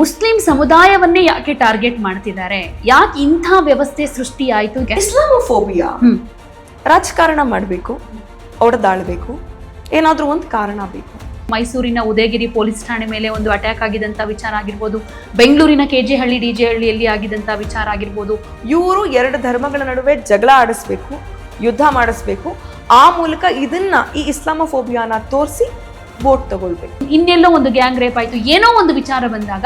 Muslim ಸಮುದಾಯವನ್ನೇ ಯಾಕೆ target ಮಾಡ್ತಿದ್ದಾರೆ? ಯಾಕೆ ಇಂಥ ವ್ಯವಸ್ಥೆ ಸೃಷ್ಟಿ ಆಯ್ತು ಇಸ್ಲಾಮೋಫೋಬಿಯಾ ರಾಜಕಾರಣ ಮಾಡಬೇಕು ಹೊಡೆದಾಳಬೇಕು ಏನಾದರೂ ಒಂದು ಕಾರಣ ಬೇಕು. ಮೈಸೂರಿನ ಉದಯಗಿರಿ ಪೊಲೀಸ್ ಠಾಣೆ ಮೇಲೆ ಒಂದು ಅಟ್ಯಾಕ್ ಆಗಿದಂತ ವಿಚಾರ ಆಗಿರ್ಬೋದು ಬೆಂಗಳೂರಿನ K J Halli D J ಹಳ್ಳಿಯಲ್ಲಿ ಆಗಿದಂತ ವಿಚಾರ ಆಗಿರ್ಬೋದು. ಇವರು ಎರಡು ಧರ್ಮಗಳ ನಡುವೆ ಜಗಳ ಆಡಿಸ್ಬೇಕು ಯುದ್ಧ ಮಾಡಿಸ್ಬೇಕು. ಆ ಮೂಲಕ ಇದನ್ನ ಈ ಇಸ್ಲಾಮೋಫೋಬಿಯಾನ ತೋರಿಸಿ ವೋಟ್ ತಗೊಳ್ಬೇಕು. ಇನ್ನೆಲ್ಲೋ ಒಂದು ಗ್ಯಾಂಗ್ ರೇಪ್ ಆಯ್ತು ಏನೋ ಒಂದು ವಿಚಾರ ಬಂದಾಗ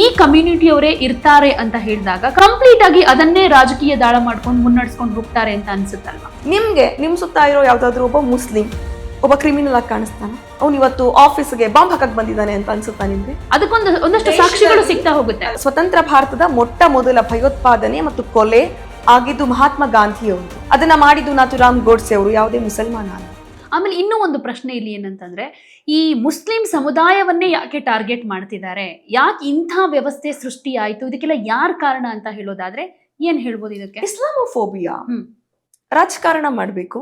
ಈ ಕಮ್ಯುನಿಟಿಯವರೇ ಇರ್ತಾರೆ ಅಂತ ಹೇಳಿದಾಗ ಕಂಪ್ಲೀಟ್ ಆಗಿ ಅದನ್ನೇ ರಾಜಕೀಯ ದಾಳ ಮಾಡ್ಕೊಂಡು ಮುನ್ನಡೆಸ್ಕೊಂಡು ಹೋಗ್ತಾರೆ ಅಂತ ಅನ್ಸುತ್ತಲ್ವಾ? ನಿಮ್ಗೆ ನಿಮ್ ಸುತ್ತ ಇರೋ ಯಾವ್ದಾದ್ರು ಒಬ್ಬ ಮುಸ್ಲಿಂ ಒಬ್ಬ ಕ್ರಿಮಿನಲ್ ಆಗಿ ಕಾಣಿಸ್ತಾನೆ? ಅವ್ನು ಇವತ್ತು ಆಫೀಸ್ಗೆ ಬಾಂಬ್ ಹಾಕಕ್ ಬಂದಿದ್ದಾನೆ ಅಂತ ಅನ್ಸುತ್ತಾ ನಿಮ್ಗೆ? ಅದಕ್ಕೊಂದು ಒಂದಷ್ಟು ಸಾಕ್ಷಿಗಳು ಸಿಗ್ತಾ ಹೋಗುತ್ತೆ. ಸ್ವತಂತ್ರ ಭಾರತದ ಮೊಟ್ಟ ಮೊದಲ ಭಯೋತ್ಪಾದನೆ ಮತ್ತು ಕೊಲೆ ಆಗಿದ್ದು ಮಹಾತ್ಮ ಗಾಂಧಿಯವರು ಅದನ್ನ ಮಾಡಿದ್ದು ನಾಥುರಾಮ್ ಗೋಡ್ಸೆ ಅವರು ಯಾವುದೇ ಮುಸಲ್ಮಾನ ಅಲ್ಲ. ಆಮೇಲೆ ಇನ್ನೂ ಒಂದು ಪ್ರಶ್ನೆ ಇಲ್ಲಿ ಏನಂತಂದ್ರೆ ಈ ಮುಸ್ಲಿಂ ಸಮುದಾಯವನ್ನೇ ಯಾಕೆ ಟಾರ್ಗೆಟ್ ಮಾಡ್ತಿದ್ದಾರೆ? ಯಾಕೆ ಇಂಥ ವ್ಯವಸ್ಥೆ ಸೃಷ್ಟಿ ಆಯ್ತು ಇದಕ್ಕೆಲ್ಲ ಯಾರ್ ಕಾರಣ ಅಂತ ಹೇಳೋದಾದ್ರೆ ಏನ್ ಹೇಳ್ಬೋದು ಇದಕ್ಕೆ? ಇಸ್ಲಾಮೋಫೋಬಿಯಾ ಹ್ಮ್. ರಾಜಕಾರಣ ಮಾಡಬೇಕು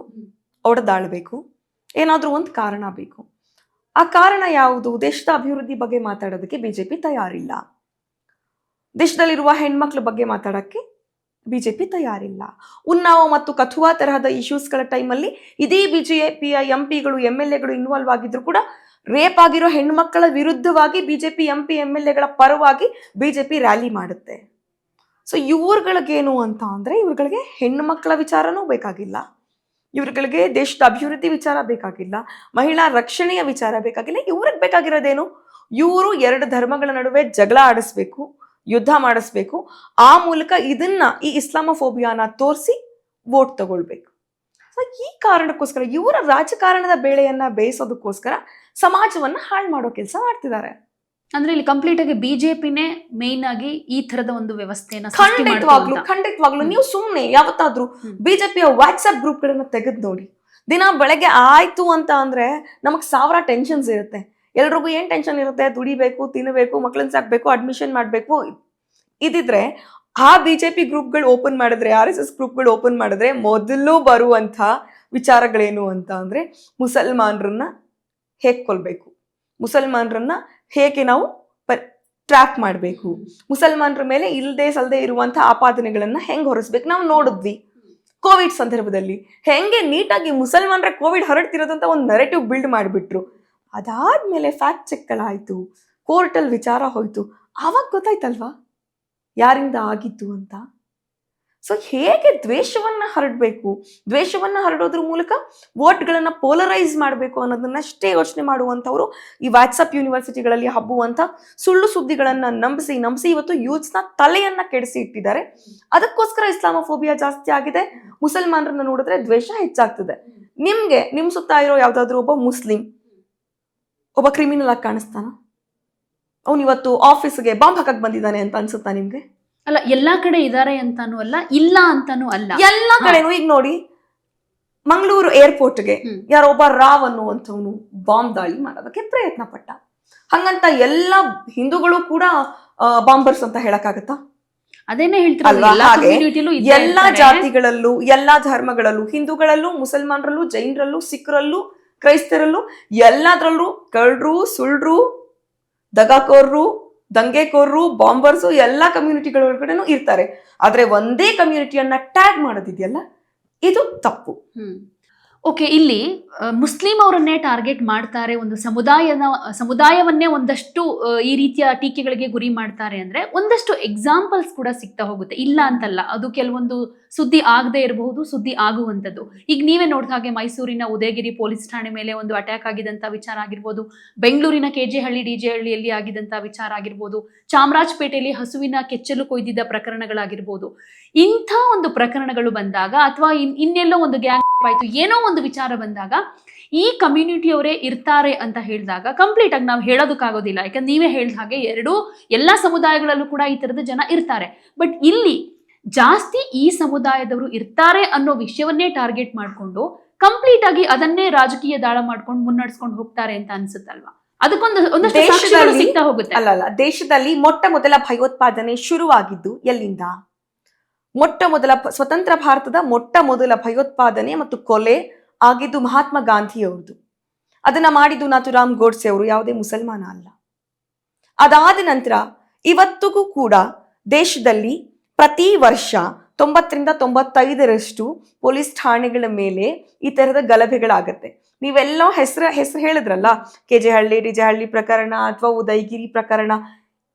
ಒಡೆದಾಳ್ಬೇಕು ಏನಾದರೂ ಏನಾದ್ರೂ ಒಂದು ಕಾರಣ ಬೇಕು. ಆ ಕಾರಣ ಯಾವುದು? ದೇಶದ ಅಭಿವೃದ್ಧಿ ಬಗ್ಗೆ ಮಾತಾಡೋದಕ್ಕೆ ಬಿಜೆಪಿ ತಯಾರಿಲ್ಲ. ದೇಶದಲ್ಲಿರುವ ಹೆಣ್ಮಕ್ಳ ಬಗ್ಗೆ ಮಾತಾಡಕ್ಕೆ ಬಿಜೆಪಿ ತಯಾರಿಲ್ಲ. ಉನ್ನಾವ್ ಮತ್ತು ಕಥುವಾ ತರಹದ ಇಶ್ಯೂಸ್ಗಳ ಟೈಮಲ್ಲಿ ಇದೇ ಬಿಜೆಪಿಯ ಎಂ ಪಿಗಳು ಎಂ ಎಲ್ ಎಗಳು ಇನ್ವಾಲ್ವ್ ಆಗಿದ್ರು ಕೂಡ ರೇಪ್ ಆಗಿರೋ ಹೆಣ್ಮಕ್ಕಳ ವಿರುದ್ಧವಾಗಿ BJP M P M L ಎಗಳ ಪರವಾಗಿ ಬಿಜೆಪಿ ರ್ಯಾಲಿ ಮಾಡುತ್ತೆ. ಸೊ ಇವ್ರಗಳಿಗೇನು ಅಂತ ಅಂದರೆ ಇವ್ರಗಳಿಗೆ ಹೆಣ್ಣು ಮಕ್ಕಳ ವಿಚಾರನೂ ಬೇಕಾಗಿಲ್ಲ. ಇವ್ರಗಳಿಗೆ ದೇಶದ ಅಭಿವೃದ್ಧಿ ವಿಚಾರ ಬೇಕಾಗಿಲ್ಲ. ಮಹಿಳಾ ರಕ್ಷಣೆಯ ವಿಚಾರ ಬೇಕಾಗಿಲ್ಲ. ಇವ್ರಿಗೆ ಬೇಕಾಗಿರೋದೇನು? ಇವರು ಎರಡು ಧರ್ಮಗಳ ನಡುವೆ ಜಗಳ ಆಡಿಸ್ಬೇಕು. ಯುದ್ಧ ಮಾಡಿಸ್ಬೇಕು. ಆ ಮೂಲಕ ಇದನ್ನ ಈ ಇಸ್ಲಾಮೋಫೋಬಿಯಾನ ತೋರಿಸಿ ವೋಟ್ ತಗೊಳ್ಬೇಕು. ಸೊ ಈ ಕಾರಣಕ್ಕೋಸ್ಕರ ಇವರ ರಾಜಕಾರಣದ ಬೇಳೆಯನ್ನ ಬೇಯಿಸೋದಕ್ಕೋಸ್ಕರ ಸಮಾಜವನ್ನ ಹಾಳು ಮಾಡೋ ಕೆಲಸ ಮಾಡ್ತಿದ್ದಾರೆ. ಅಂದ್ರೆ ಇಲ್ಲಿ ಕಂಪ್ಲೀಟ್ ಆಗಿ ಬಿಜೆಪಿನೇ ಮೇನ್ ಆಗಿ ಈ ತರದ ಒಂದು ವ್ಯವಸ್ಥೆಯನ್ನ ಖಂಡಿತವಾಗ್ಲು. ಖಂಡಿತವಾಗ್ಲು ನೀವು ಸುಮ್ಮನೆ ಯಾವತ್ತಾದ್ರೂ. ಬಿಜೆಪಿಯ ವಾಟ್ಸ್ಆಪ್ ಗ್ರೂಪ್ಗಳನ್ನ ತೆಗೆದು ನೋಡಿ ದಿನ ಬೆಳಗ್ಗೆ ಆಯ್ತು ಅಂತ ಅಂದ್ರೆ ನಮಗ್ ಸಾವಿರ ಟೆನ್ಷನ್ಸ್ ಇರುತ್ತೆ. ಎಲ್ರಿಗೂ ಏನ್ ಟೆನ್ಷನ್ ಇರುತ್ತೆ? ದುಡಿಬೇಕು ತಿನ್ನಬೇಕು ಮಕ್ಳನ್ನ ಸಾಕ್ಬೇಕು ಅಡ್ಮಿಷನ್ ಮಾಡ್ಬೇಕು. ಇದಿದ್ರೆ ಆ ಬಿಜೆಪಿ ಗ್ರೂಪ್ಗಳು ಓಪನ್ ಮಾಡಿದ್ರೆ ಆರ್ ಎಸ್ ಎಸ್ ಗ್ರೂಪ್ಗಳು ಓಪನ್ ಮಾಡಿದ್ರೆ ಮೊದಲು ಬರುವಂಥ ವಿಚಾರಗಳೇನು ಅಂತ ಅಂದ್ರೆ ಮುಸಲ್ಮಾನರನ್ನ ಹೇಗ್ ಕೊಲ್ಬೇಕು ಮುಸಲ್ಮಾನರನ್ನ ಹೇಗೆ ನಾವು ಟ್ರ್ಯಾಪ್ ಮಾಡಬೇಕು? ಮುಸಲ್ಮಾನರ ಮೇಲೆ ಇಲ್ಲದೆ ಸಲ್ಲದೆ ಇರುವಂಥ ಆಪಾದನೆಗಳನ್ನ ಹೆಂಗ್ ಹೊರಿಸ್ಬೇಕು? ನಾವು ನೋಡಿದ್ವಿ ಕೋವಿಡ್ ಸಂದರ್ಭದಲ್ಲಿ. ಹೆಂಗೆ ನೀಟಾಗಿ ಮುಸಲ್ಮಾನರ ಕೋವಿಡ್ ಹರಡ್ತಿರೋದಂತ ಒಂದು ನೆರೆಟಿವ್ ಬಿಲ್ಡ್ ಮಾಡಿಬಿಟ್ರು. ಅದಾದ್ಮೇಲೆ ಫ್ಯಾಕ್ಟ್ ಚೆಕ್ಗಳಾಯಿತು ಕೋರ್ಟಲ್ಲಿ ವಿಚಾರ ಹೋಯಿತು. ಆವಾಗ ಗೊತ್ತಾಯ್ತಲ್ವಾ? ಯಾರಿಂದ ಆಗಿತ್ತು ಅಂತ? ಸೊ ಹೇಗೆ ದ್ವೇಷವನ್ನು ಹರಡಬೇಕು? ದ್ವೇಷವನ್ನು ಹರಡೋದ್ರ ಮೂಲಕ ವೋಟ್ಗಳನ್ನು ಪೋಲರೈಸ್ ಮಾಡಬೇಕು ಅನ್ನೋದನ್ನಷ್ಟೇ ಯೋಚನೆ ಮಾಡುವಂಥವ್ರು ಈ ವಾಟ್ಸಪ್ ಯೂನಿವರ್ಸಿಟಿಗಳಲ್ಲಿ ಹಬ್ಬುವಂಥ ಸುಳ್ಳು ಸುದ್ದಿಗಳನ್ನು ನಂಬಿಸಿ ನಂಬಿಸಿ ಇವತ್ತು ಯೂತ್ಸ್ನ ತಲೆಯನ್ನ ಕೆಡಿಸಿ ಇಟ್ಟಿದ್ದಾರೆ. ಅದಕ್ಕೋಸ್ಕರ ಇಸ್ಲಾಮೋಫೋಬಿಯಾ ಜಾಸ್ತಿ ಆಗಿದೆ. ಮುಸಲ್ಮಾನರನ್ನ ನೋಡಿದ್ರೆ ದ್ವೇಷ ಹೆಚ್ಚಾಗ್ತದೆ. ನಿಮಗೆ ನಿಮ್ಮ ಸುತ್ತ ಇರೋ ಯಾವುದಾದ್ರೂ ಒಬ್ಬ ಮುಸ್ಲಿಂ ಒಬ್ಬ ಕ್ರಿಮಿನಲ್ ಆಗಿ ಕಾಣಿಸ್ತಾನ? ಅವನು ಇವತ್ತು ಆಫೀಸ್ಗೆ ಬಾಂಬ್ ಹಾಕಕ್ ಬಂದಿದ್ದಾನೆ ಅಂತ ಅನ್ಸುತ್ತಾ ನಿಮ್ಗೆ? ಅಲ್ಲ ಎಲ್ಲಾ ಕಡೆ ಇದಾರೆ ಅಂತಾನು ಅಲ್ಲ ಇಲ್ಲ ಅಂತಾನು ಅಲ್ಲ. ಎಲ್ಲಾ ಕಡೆನೂ ಈಗ ನೋಡಿ ಮಂಗಳೂರು ಏರ್ಪೋರ್ಟ್ಗೆ ಯಾರೋ ಯಾರೊಬ್ಬ ರಾವ್ ಅನ್ನುವಂಥವನು ಬಾಂಬ್ ದಾಳಿ ಮಾಡೋದಕ್ಕೆ ಪ್ರಯತ್ನ ಪಟ್ಟ ಹಂಗಂತ ಎಲ್ಲ ಹಿಂದೂಗಳು ಕೂಡ ಬಾಂಬರ್ಸ್ ಅಂತ ಹೇಳಕ್ಕಾಗತ್ತಾ? ಅದೇನೇ ಹೇಳ್ತಾರೆ ಎಲ್ಲಾ ಜಾತಿಗಳಲ್ಲೂ ಎಲ್ಲಾ ಧರ್ಮಗಳಲ್ಲೂ ಹಿಂದೂಗಳಲ್ಲೂ ಮುಸಲ್ಮಾನರಲ್ಲೂ ಜೈನರಲ್ಲೂ ಸಿಖ್ರಲ್ಲೂ ಕ್ರೈಸ್ತರಲ್ಲೂ ಎಲ್ಲದರಲ್ಲೂ ಕಳ್ಳರು, ಸುಳ್ರು, ದಗಾಕೋರ್ರು, ದಂಗೆಕೋರ್ರು, ಬಾಂಬರ್ಸು ಎಲ್ಲ ಕಮ್ಯುನಿಟಿಗಳ ಒಳಗಡೆನೂ ಇರ್ತಾರೆ. ಆದರೆ ಒಂದೇ ಕಮ್ಯುನಿಟಿಯನ್ನ ಟ್ಯಾಗ್ ಮಾಡೋದಿದೆಯಲ್ಲ, ಇದು ತಪ್ಪು. ಓಕೆ ಇಲ್ಲಿ ಮುಸ್ಲಿಂ ಅವರನ್ನೇ ಟಾರ್ಗೆಟ್ ಮಾಡ್ತಾರೆ ಒಂದು ಸಮುದಾಯನ, ಸಮುದಾಯವನ್ನೇ ಒಂದಷ್ಟು ಈ ರೀತಿಯ ಟೀಕೆಗಳಿಗೆ ಗುರಿ ಮಾಡ್ತಾರೆ ಅಂದ್ರೆ ಒಂದಷ್ಟು ಎಕ್ಸಾಂಪಲ್ಸ್ ಕೂಡ ಸಿಗ್ತಾ ಹೋಗುತ್ತೆ. ಇಲ್ಲ ಅಂತಲ್ಲ, ಅದು ಕೆಲವೊಂದು ಸುದ್ದಿ ಆಗದೆ ಇರಬಹುದು, ಸುದ್ದಿ ಆಗುವಂಥದ್ದು. ಈಗ ನೀವೇ ನೋಡಿದ ಹಾಗೆ ಮೈಸೂರಿನ ಉದಯಗಿರಿ ಪೊಲೀಸ್ ಠಾಣೆ ಮೇಲೆ ಒಂದು ಅಟ್ಯಾಕ್ ಆಗಿದಂತ ವಿಚಾರ ಆಗಿರ್ಬೋದು, ಬೆಂಗಳೂರಿನ ಕೆಜೆ ಹಳ್ಳಿ ಡಿಜೆ ಹಳ್ಳಿಯಲ್ಲಿ ಆಗಿದಂತ ವಿಚಾರ ಆಗಿರ್ಬೋದು, ಚಾಮರಾಜಪೇಟೆಯಲ್ಲಿ ಹಸುವಿನ ಕೆಚ್ಚಲು ಕೊಯ್ದಿದ್ದ ಪ್ರಕರಣಗಳಾಗಿರ್ಬೋದು. ಇಂಥ ಒಂದು ಪ್ರಕರಣಗಳು ಬಂದಾಗ ಅಥವಾ ಇನ್, ಇನ್ನೆಲ್ಲೋ ಒಂದು ಗ್ಯಾಂಗ್ ಆಯ್ತು. ಏನೋ ಒಂದು ವಿಚಾರ ಬಂದಾಗ ಈ ಕಮ್ಯುನಿಟಿಯವರೇ ಇರ್ತಾರೆ ಅಂತ ಹೇಳಿದಾಗ ಕಂಪ್ಲೀಟ್ ಆಗಿ ನಾವು ಹೇಳೋದಕ್ಕಾಗೋದಿಲ್ಲ. ಯಾಕಂದ್ರೆ ನೀವೇ ಹೇಳಿದ ಹಾಗೆ ಎರಡೂ ಎಲ್ಲ ಸಮುದಾಯಗಳಲ್ಲೂ ಕೂಡ ಈ ತರದ ಜನ ಇರ್ತಾರೆ. ಬಟ್ ಇಲ್ಲಿ ಜಾಸ್ತಿ ಈ ಸಮುದಾಯದವರು ಇರ್ತಾರೆ ಅನ್ನೋ ವಿಷಯವನ್ನೇ ಟಾರ್ಗೆಟ್ ಮಾಡಿಕೊಂಡು ಕಂಪ್ಲೀಟ್ ಆಗಿ ಅದನ್ನೇ ರಾಜಕೀಯ ದಾಳ ಮಾಡ್ಕೊಂಡು ಮುನ್ನಡೆಸ್ಕೊಂಡು ಹೋಗ್ತಾರೆ ಅಂತ ಅನ್ಸುತ್ತಲ್ವಾ? ಅದಕ್ಕೊಂದು ಒಂದಷ್ಟು ಸಾಕ್ಷಿಗಳು ಸಿಗ್ತಾ ಹೋಗುತ್ತೆ. ಅಲ್ಲ ಅಲ್ಲ ದೇಶದಲ್ಲಿ ಮೊಟ್ಟ ಮೊದಲ ಭಯೋತ್ಪಾದನೆ ಶುರುವಾಗಿದ್ದು ಎಲ್ಲಿಂದ? ಮೊಟ್ಟ ಮೊದಲ ಸ್ವತಂತ್ರ ಭಾರತದ ಮೊಟ್ಟ ಮೊದಲ ಭಯೋತ್ಪಾದನೆ ಮತ್ತು ಕೊಲೆ ಆಗಿದ್ದು ಮಹಾತ್ಮ ಗಾಂಧಿಯವ್ರದ್ದು ಅದನ್ನ ಮಾಡಿದ್ದು ನಾಥುರಾಮ್ ಗೋಡ್ಸೆ ಅವರು, ಯಾವುದೇ ಮುಸಲ್ಮಾನ ಅಲ್ಲ. ಅದಾದ ನಂತರ ಇವತ್ತಿಗೂ ಕೂಡ ದೇಶದಲ್ಲಿ ಪ್ರತಿ ವರ್ಷ ತೊಂಬತ್ತರಿಂದ ತೊಂಬತ್ತೈದರಷ್ಟು ಪೊಲೀಸ್ ಠಾಣೆಗಳ ಮೇಲೆ ಈ ತರದ ಗಲಭೆಗಳಾಗತ್ತೆ. ನೀವೆಲ್ಲ ಹೆಸರು ಹೆಸರು ಹೇಳಿದ್ರಲ್ಲ, ಕೆ ಜೆ ಹಳ್ಳಿ, ಡಿ ಹಳ್ಳಿ ಪ್ರಕರಣ ಅಥವಾ ಉದಯಗಿರಿ ಪ್ರಕರಣ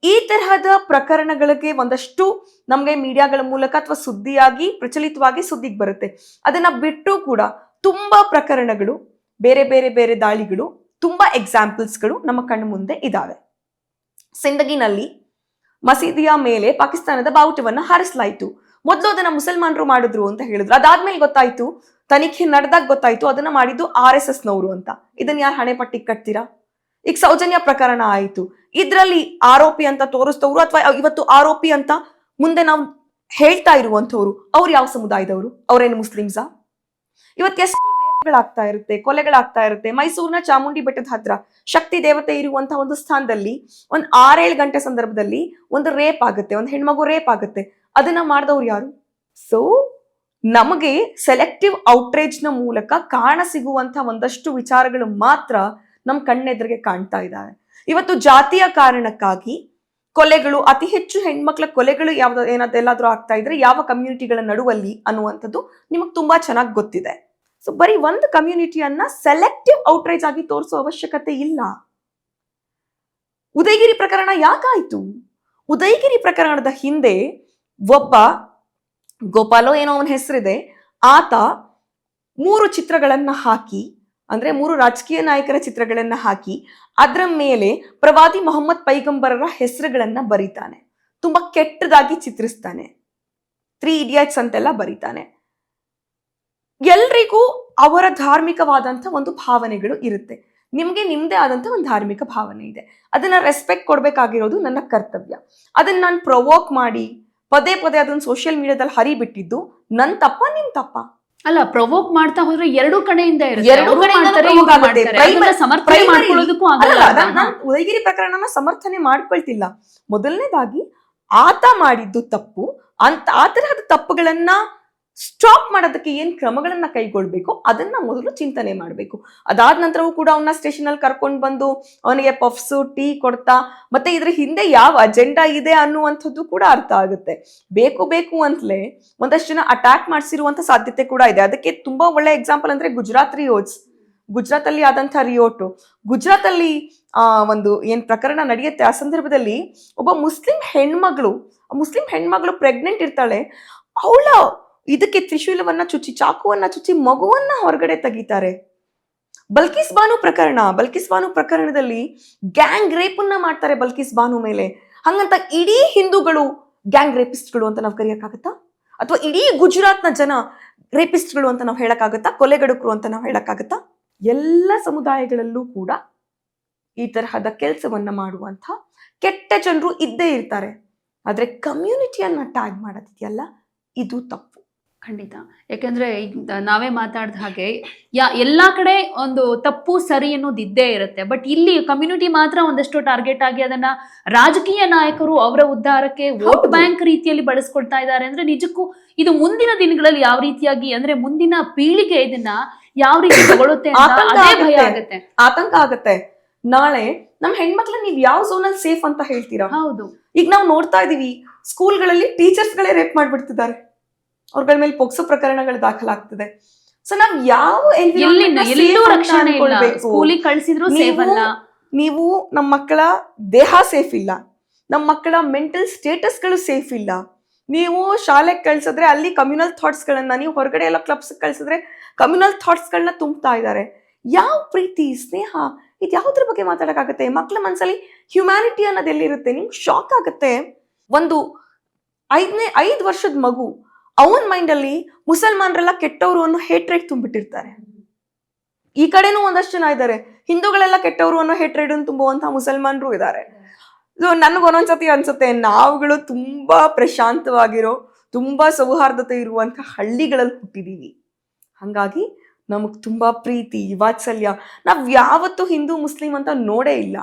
ಈ ತರಹದ ಪ್ರಕರಣಗಳಿಗೆ ಒಂದಷ್ಟು ನಮಗೆ ಮೀಡಿಯಾಗಳ ಮೂಲಕ ಅಥವಾ ಸುದ್ದಿಯಾಗಿ, ಪ್ರಚಲಿತವಾಗಿ ಸುದ್ದಿಗೆ ಬರುತ್ತೆ. ಅದನ್ನ ಬಿಟ್ಟು ಕೂಡ ತುಂಬಾ ಪ್ರಕರಣಗಳು, ಬೇರೆ ಬೇರೆ ಬೇರೆ ದಾಳಿಗಳು, ತುಂಬಾ ಎಕ್ಸಾಂಪಲ್ಸ್ಗಳು ನಮ್ಮ ಕಣ್ಣು ಮುಂದೆ ಇದಾವೆ. ಸಿಂದಗಿನಲ್ಲಿ ಮಸೀದಿಯ ಮೇಲೆ ಪಾಕಿಸ್ತಾನದ ಬಾವುಟವನ್ನು ಹಾರಿಸಲಾಯಿತು. ಮೊದಲು ಅದನ್ನ ಮುಸಲ್ಮಾನರು ಮಾಡಿದ್ರು ಅಂತ ಹೇಳಿದ್ರು. ಅದಾದ್ಮೇಲೆ ಗೊತ್ತಾಯ್ತು, ತನಿಖೆ ನಡೆದಾಗ ಗೊತ್ತಾಯ್ತು, ಅದನ್ನ ಮಾಡಿದ್ದು ಆರ್ ಎಸ್ ಎಸ್ ನವರು ಅಂತ. ಇದನ್ನ ಯಾರು ಹಣೆ ಪಟ್ಟಿ ಕಟ್ತೀರಾ? ಈಗ ಸೌಜನ್ಯ ಪ್ರಕರಣ ಆಯಿತು. ಇದ್ರಲ್ಲಿ ಆರೋಪಿ ಅಂತ ತೋರಿಸ್ತವ್ರು ಅಥವಾ ಇವತ್ತು ಆರೋಪಿ ಅಂತ ಮುಂದೆ ನಾವು ಹೇಳ್ತಾ ಇರುವಂಥವ್ರು, ಅವ್ರು ಯಾವ ಸಮುದಾಯದವರು? ಅವ್ರೇನು ಮುಸ್ಲಿಮ್ಸಾ? ಇವತ್ತು ಎಷ್ಟು ರೇಪ್ಗಳಾಗ್ತಾ ಇರುತ್ತೆ, ಕೊಲೆಗಳಾಗ್ತಾ ಇರುತ್ತೆ. ಮೈಸೂರಿನ ಚಾಮುಂಡಿ ಬೆಟ್ಟದ ಹತ್ರ ಶಕ್ತಿ ದೇವತೆ ಇರುವಂತಹ ಒಂದು ಸ್ಥಾನದಲ್ಲಿ ಒಂದ್ ಆರೇಳು ಗಂಟೆ ಸಂದರ್ಭದಲ್ಲಿ ಒಂದು ರೇಪ್ ಆಗುತ್ತೆ, ಒಂದು ಹೆಣ್ಮಗು ರೇಪ್ ಆಗುತ್ತೆ. ಅದನ್ನ ಮಾಡಿದವ್ರು ಯಾರು? ಸೊ ನಮಗೆ ಸೆಲೆಕ್ಟಿವ್ ಔಟ್ರೇಜ್ನ ಮೂಲಕ ಕಾಣ ಸಿಗುವಂತ ಒಂದಷ್ಟು ವಿಚಾರಗಳು ಮಾತ್ರ ನಮ್ ಕಣ್ಣೆದುರಿಗೆ ಕಾಣ್ತಾ ಇದ್ದಾವೆ ಇವತ್ತು ಜಾತಿಯ ಕಾರಣಕ್ಕಾಗಿ ಕೊಲೆಗಳು, ಅತಿ ಹೆಚ್ಚು ಹೆಣ್ಮಕ್ಳ ಕೊಲೆಗಳು ಯಾವ್ದು ಏನಾದ್ರು ಎಲ್ಲಾದ್ರೂ ಆಗ್ತಾ ಇದ್ರೆ ಯಾವ ಕಮ್ಯುನಿಟಿಗಳ ನಡುವಲ್ಲಿ ಅನ್ನುವಂಥದ್ದು ನಿಮಗೆ ತುಂಬಾ ಚೆನ್ನಾಗಿ ಗೊತ್ತಿದೆ. ಸೊ ಬರೀ ಒಂದು ಕಮ್ಯುನಿಟಿಯನ್ನ ಸೆಲೆಕ್ಟಿವ್ ಔಟ್ರೇಜ್ ಆಗಿ ತೋರಿಸೋ ಅವಶ್ಯಕತೆ ಇಲ್ಲ. ಉದಯಗಿರಿ ಪ್ರಕರಣ ಯಾಕಾಯ್ತು? ಉದಯಗಿರಿ ಪ್ರಕರಣದ ಹಿಂದೆ ಒಬ್ಬ ಗೋಪಾಲೋ ಏನೋ ಅವನ ಹೆಸರಿದೆ. ಆತ ಮೂರು ಚಿತ್ರಗಳನ್ನ ಹಾಕಿ ಅಂದ್ರೆ ಮೂರು ರಾಜಕೀಯ ನಾಯಕರ ಚಿತ್ರಗಳನ್ನು ಹಾಕಿ, ಅದರ ಮೇಲೆ ಪ್ರವಾದಿ ಮೊಹಮ್ಮದ್ ಪೈಗಂಬರರ ಹೆಸರುಗಳನ್ನು ಬರೀತಾನೆ. ತುಂಬಾ ಕೆಟ್ಟದಾಗಿ ಚಿತ್ರಿಸ್ತಾನೆ. ತ್ರೀ ಇಡಿಯಟ್ಸ್ ಅಂತೆಲ್ಲ ಬರೀತಾನೆ. ಎಲ್ರಿಗೂ ಅವರ ಧಾರ್ಮಿಕವಾದಂಥ ಒಂದು ಭಾವನೆಗಳು ಇರುತ್ತೆ. ನಿಮಗೆ ನಿಮ್ಮದೇ ಆದಂಥ ಒಂದು ಧಾರ್ಮಿಕ ಭಾವನೆ ಇದೆ. ಅದನ್ನ ರೆಸ್ಪೆಕ್ಟ್ ಕೊಡಬೇಕಾಗಿರೋದು ನನ್ನ ಕರ್ತವ್ಯ. ಅದನ್ನ ನಾನು ಪ್ರೊವೋಕ್ ಮಾಡಿ, ಪದೇ ಪದೇ ಅದನ್ನು ಸೋಷಿಯಲ್ ಮೀಡಿಯಾದಲ್ಲಿ ಹರಿಬಿಟ್ಟಿದ್ದು ನನ್ನ ತಪ್ಪ ನಿಮ್ಮ ತಪ್ಪ. ಅಲ್ಲ ಪ್ರವೋಕ್ ಮಾಡ್ತಾ ಹೋದ್ರೆ ಎರಡು ಕಡೆಯಿಂದ ಎರಡೂ ಉದಯಗಿರಿ ಪ್ರಕರಣನ ಸಮರ್ಥನೆ ಮಾಡ್ಕೊಳ್ತಿಲ್ಲ. ಮೊದಲನೇದಾಗಿ ಆತ ಮಾಡಿದ್ದು ತಪ್ಪು. ಅಂತ ಆ ತರಹದ ತಪ್ಪುಗಳನ್ನ ಸ್ಟಾಪ್ ಮಾಡೋದಕ್ಕೆ ಏನು ಕ್ರಮಗಳನ್ನ ಕೈಗೊಳ್ಬೇಕು? ಅದನ್ನ ಮೊದಲು ಚಿಂತನೆ ಮಾಡಬೇಕು. ಅದಾದ ನಂತರವೂ ಕೂಡ ಅವನ್ನ ಸ್ಟೇಷನ್ ಅಲ್ಲಿ ಕರ್ಕೊಂಡು ಬಂದು ಅವನಿಗೆ ಪಫ್ಸು, ಟೀ ಕೊಡ್ತಾ, ಮತ್ತೆ ಇದ್ರ ಹಿಂದೆ ಯಾವ ಅಜೆಂಡಾ ಇದೆ ಅನ್ನುವಂಥದ್ದು ಕೂಡ ಅರ್ಥ ಆಗುತ್ತೆ. ಬೇಕು ಬೇಕು ಅಂತಲೇ ಒಂದಷ್ಟು ಜನ ಅಟ್ಯಾಕ್ ಮಾಡಿಸಿರುವಂತ ಸಾಧ್ಯತೆ ಕೂಡ ಇದೆ. ಅದಕ್ಕೆ ತುಂಬಾ ಒಳ್ಳೆ ಎಕ್ಸಾಂಪಲ್ ಅಂದ್ರೆ ಗುಜರಾತ್ ರಿಯೋಟ್ಸ್. ಗುಜರಾತ್ ಅಲ್ಲಿ ಆದಂತ ರಿಯೋಟು. ಗುಜರಾತ್ ಅಲ್ಲಿ ಆ, ಒಂದು ಏನ್ ಪ್ರಕರಣ ನಡೆಯುತ್ತೆ, ಆ ಸಂದರ್ಭದಲ್ಲಿ ಒಬ್ಬ ಮುಸ್ಲಿಂ ಹೆಣ್ಮಗಳು ಮುಸ್ಲಿಂ ಹೆಣ್ಮಗಳು ಪ್ರೆಗ್ನೆಂಟ್ ಇರ್ತಾಳೆ. ಅವಳ ಇದಕ್ಕೆ ತ್ರಿಶೂಲವನ್ನ ಚುಚ್ಚಿ, ಚಾಕುವನ್ನ ಚುಚ್ಚಿ, ಮಗುವನ್ನ ಹೊರಗಡೆ ತೆಗಿತಾರೆ. ಬಲ್ಕಿಸ್ ಬಾನು ಪ್ರಕರಣ ಬಲ್ಕಿಸ್ ಬಾನು ಪ್ರಕರಣದಲ್ಲಿ ಗ್ಯಾಂಗ್ ರೇಪನ್ನ ಮಾಡ್ತಾರೆ ಬಲ್ಕಿಸ್ ಬಾನು ಮೇಲೆ. ಹಂಗಂತ ಇಡೀ ಹಿಂದೂಗಳು ಗ್ಯಾಂಗ್ ರೇಪಿಸ್ಟ್ಗಳು ಅಂತ ನಾವು ಕರೆಯಕ್ಕಾಗತ್ತಾ? ಅಥವಾ ಇಡೀ ಗುಜರಾತ್ನ ಜನ ರೇಪಿಸ್ಟ್ಗಳು ಅಂತ ನಾವು ಹೇಳಕ್ಕಾಗತ್ತಾ? ಕೊಲೆಗಡುಕರು ಅಂತ ನಾವು ಹೇಳಕ್ಕಾಗತ್ತಾ? ಎಲ್ಲ ಸಮುದಾಯಗಳಲ್ಲೂ ಕೂಡ ಈ ತರಹದ ಕೆಲಸವನ್ನ ಮಾಡುವಂತ ಕೆಟ್ಟ ಜನರು ಇದ್ದೇ ಇರ್ತಾರೆ. ಆದರೆ ಕಮ್ಯುನಿಟಿಯನ್ನ ಟ್ಯಾಗ್ ಮಾಡೋದಿದೆಯಲ್ಲ, ಇದು ತಪ್ಪು. ಖಂಡಿತ. ಯಾಕೆಂದ್ರೆ ಈಗ ನಾವೇ ಮಾತಾಡ್ದ ಹಾಗೆ ಯಾ ಎಲ್ಲಾ ಕಡೆ ಒಂದು ತಪ್ಪು ಸರಿ ಅನ್ನೋದು ಇದ್ದೇ ಇರುತ್ತೆ. ಬಟ್ ಇಲ್ಲಿ ಕಮ್ಯುನಿಟಿ ಮಾತ್ರ ಒಂದಷ್ಟು ಟಾರ್ಗೆಟ್ ಆಗಿ ಅದನ್ನ ರಾಜಕೀಯ ನಾಯಕರು ಅವರ ಉದ್ಧಾರಕ್ಕೆ ವೋಟ್ ಬ್ಯಾಂಕ್ ರೀತಿಯಲ್ಲಿ ಬಳಸ್ಕೊಳ್ತಾ ಇದ್ದಾರೆ ಅಂದ್ರೆ ನಿಜಕ್ಕೂ ಇದು ಮುಂದಿನ ದಿನಗಳಲ್ಲಿ ಯಾವ ರೀತಿಯಾಗಿ ಅಂದ್ರೆ ಮುಂದಿನ ಪೀಳಿಗೆ ಇದನ್ನ ಯಾವ ರೀತಿ ತಗೊಳುತ್ತೆ ಭಯ ಆಗುತ್ತೆ. ಆತಂಕ ಆಗುತ್ತೆ. ನಾಳೆ ನಮ್ ಹೆಣ್ಮಕ್ಳನ್ನ ನೀವ್ ಯಾವ ಝೋನಲ್ಲಿ ಸೇಫ್ ಅಂತ ಹೇಳ್ತೀರಾ? ಹೌದು. ಈಗ ನಾವು ನೋಡ್ತಾ ಇದೀವಿ ಸ್ಕೂಲ್ಗಳಲ್ಲಿ ಟೀಚರ್ಸ್ಗಳೇ ರೇಪ್ ಮಾಡ್ಬಿಡ್ತಿದ್ದಾರೆ. ಅವ್ರಗಳ ಮೇಲೆ ಪೊಕ್ಸೋ ಪ್ರಕರಣಗಳು ದಾಖಲಾಗ್ತದೆ. ಸೊ ನಾವ್ ಯಾವ ನೀವು- ನಮ್ಮ ಮಕ್ಕಳ ದೇಹ ಸೇಫ್ ಇಲ್ಲ. ನಮ್ಮ ಮಕ್ಕಳ ಮೆಂಟಲ್ ಸ್ಟೇಟಸ್ಗಳು ಸೇಫ್ ಇಲ್ಲ. ನೀವು ಶಾಲೆಗೆ ಕಳ್ಸಿದ್ರೆ ಅಲ್ಲಿ ಕಮ್ಯುನಲ್ ಥಾಟ್ಸ್ಗಳನ್ನ ನೀವು ಹೊರಗಡೆ ಎಲ್ಲ ಕ್ಲಬ್ಸ್ ಕಳ್ಸಿದ್ರೆ ಕಮ್ಯುನಲ್ ಥಾಟ್ಸ್ಗಳನ್ನ ತುಂಬ್ತಾ ಇದ್ದಾರೆ. ಯಾವ ಪ್ರೀತಿ ಸ್ನೇಹ ಇದು ಯಾವುದ್ರ ಬಗ್ಗೆ ಮಾತಾಡಕ್ಕಾಗತ್ತೆ? ಮಕ್ಕಳ ಮನಸ್ಸಲ್ಲಿ ಹ್ಯುಮ್ಯಾನಿಟಿ ಅನ್ನೋದೆಲ್ಲಿರುತ್ತೆ ನಿಮ್ಗೆ ಶಾಕ್ ಆಗುತ್ತೆ. ಒಂದು ಐದನೇ ಐದು ವರ್ಷದ ಮಗು ಅವನ ಮೈಂಡಲ್ಲಿ ಮುಸಲ್ಮಾನರೆಲ್ಲ ಕೆಟ್ಟವರು ಅನ್ನೋ ಹೇಟ್ರೇಟ್ ತುಂಬಿಟ್ಟಿರ್ತಾರೆ. ಈ ಕಡೆನೂ ಒಂದಷ್ಟು ಜನ ಇದ್ದಾರೆ ಹಿಂದೂಗಳೆಲ್ಲ ಕೆಟ್ಟವರು ಅನ್ನೋ ಹೇಟ್ರೇಡ್ ತುಂಬುವಂತಹ ಮುಸಲ್ಮಾನರು ಇದ್ದಾರೆ ಸೊ ನನಗೆ ಒಂದೊಂದ್ಸತಿ ಅನ್ಸುತ್ತೆ, ನಾವುಗಳು ತುಂಬಾ ಪ್ರಶಾಂತವಾಗಿರೋ, ತುಂಬಾ ಸೌಹಾರ್ದತೆ ಇರುವಂತ ಹಳ್ಳಿಗಳಲ್ಲಿ ಹುಟ್ಟಿದೀವಿ. ಹಂಗಾಗಿ ನಮಗ್ ತುಂಬಾ ಪ್ರೀತಿ, ವಾತ್ಸಲ್ಯ. ನಾವ್ ಯಾವತ್ತೂ ಹಿಂದೂ, ಮುಸ್ಲಿಂ ಅಂತ ನೋಡೇ ಇಲ್ಲ.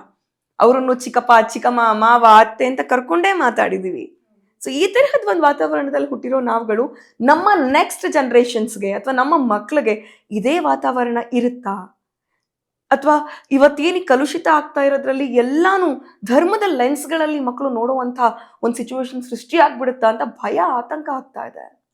ಅವರನ್ನು ಚಿಕ್ಕಪ್ಪ, ಚಿಕ್ಕಮ್ಮ, ಮಾವ, ಅತ್ತೆ ಅಂತ ಕರ್ಕೊಂಡೇ ಮಾತಾಡಿದೀವಿ. ಸೊ ಈ ತರಹದ ಒಂದು ವಾತಾವರಣದಲ್ಲಿ ಹುಟ್ಟಿರೋ ನಾವುಗಳು ನಮ್ಮ ನೆಕ್ಸ್ಟ್ ಜನ್ರೇಷನ್ಸ್ಗೆ ಅಥವಾ ನಮ್ಮ ಮಕ್ಕಳಿಗೆ ಇದೇ ವಾತಾವರಣ ಇರುತ್ತಾ? ಅಥವಾ ಇವತ್ತೇನು ಕಲುಷಿತ ಆಗ್ತಾ ಇರೋದ್ರಲ್ಲಿ ಎಲ್ಲಾನು ಧರ್ಮದ ಲೆನ್ಸ್ಗಳಲ್ಲಿ ಮಕ್ಕಳು ನೋಡುವಂಥ ಒಂದು ಸಿಚುವೇಶನ್ ಸೃಷ್ಟಿ ಆಗ್ಬಿಡುತ್ತಾ ಅಂತ ಭಯ, ಆತಂಕ ಆಗ್ತಾ ಇದೆ.